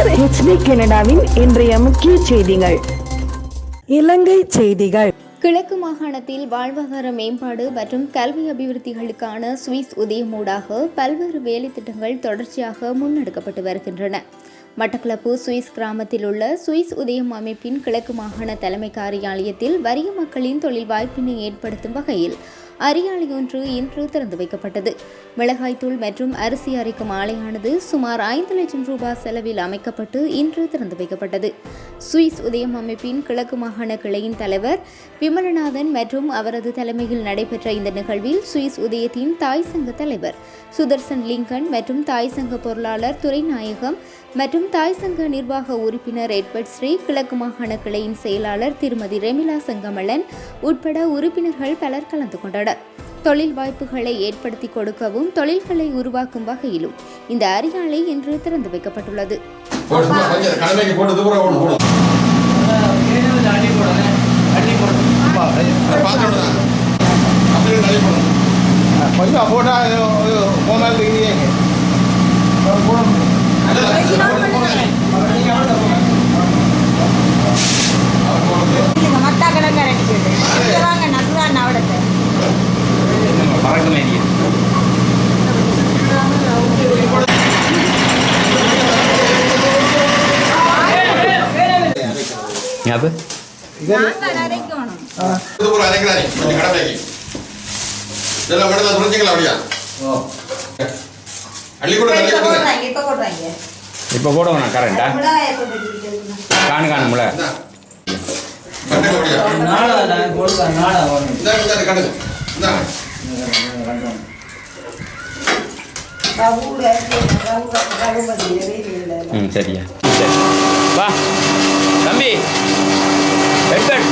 உங்கள் ஹெச்டி கனடாவின் இன்றைய முக்கிய செய்திகள். இலங்கை செய்திகள். கிழக்கு மாகாணத்தில் வாழ்வாதார மேம்பாடு மற்றும் கல்வி அபிவிருத்திகளுக்கான சுவிஸ் உதயமூடாக பல்வேறு வேலைத்திட்டங்கள் தொடர்ச்சியாக முன்னெடுக்கப்பட்டு வருகின்றன. மட்டக்களப்பு சுவிஸ் கிராமத்தில் உள்ள சுவிஸ் உதயம் அமைப்பின் கிழக்கு மாகாண தலைமை காரியாலயத்தில் வறிய மக்களின் தொழில் வாய்ப்பினை ஏற்படுத்தும் வகையில் அரியாலை ஒன்று இன்று திறந்து வைக்கப்பட்டது. மிளகாய்த்தூள் மற்றும் அரிசி அரைக்கும் ஆலையானது சுமார் ஐந்து லட்சம் ரூபாய் செலவில் அமைக்கப்பட்டு இன்று திறந்து வைக்கப்பட்டது. சுவிஸ் உதயம் அமைப்பின் கிழக்கு மாகாண கிளையின் தலைவர் விமலநாதன் மற்றும் அவரது தலைமையில் நடைபெற்ற இந்த நிகழ்வில் சுவிஸ் உதயத்தின் தாய் சங்க தலைவர் சுதர்சன் லிங்கன் மற்றும் தாய் சங்க பொருளாளர் துரைநாயகம் மற்றும் தாய் சங்க நிர்வாக உறுப்பினர் எட்வர்ட் ஸ்ரீ கிழக்கு மாகாண கிளையின் செயலாளர் திருமதி ரெமிலா செங்கமலன் உட்பட உறுப்பினர்கள் பலர் கலந்து கொண்டனர். தொழில் வாய்ப்புகளை ஏற்படுத்தி கொடுக்கவும் தொழில்களை உருவாக்கும் வகையிலும் இந்த அரியாலை இன்று திறந்து வைக்கப்பட்டுள்ளது. கொஞ்சம் போடுவோண்ணா கரண்டா மிளகாயை போட்டு வச்சிருக்கீங்க. காணு காணும்ல இந்தா. கட்டுங்க அப்படியா ம் சரியா சரி வா தம்பி வெங்கட்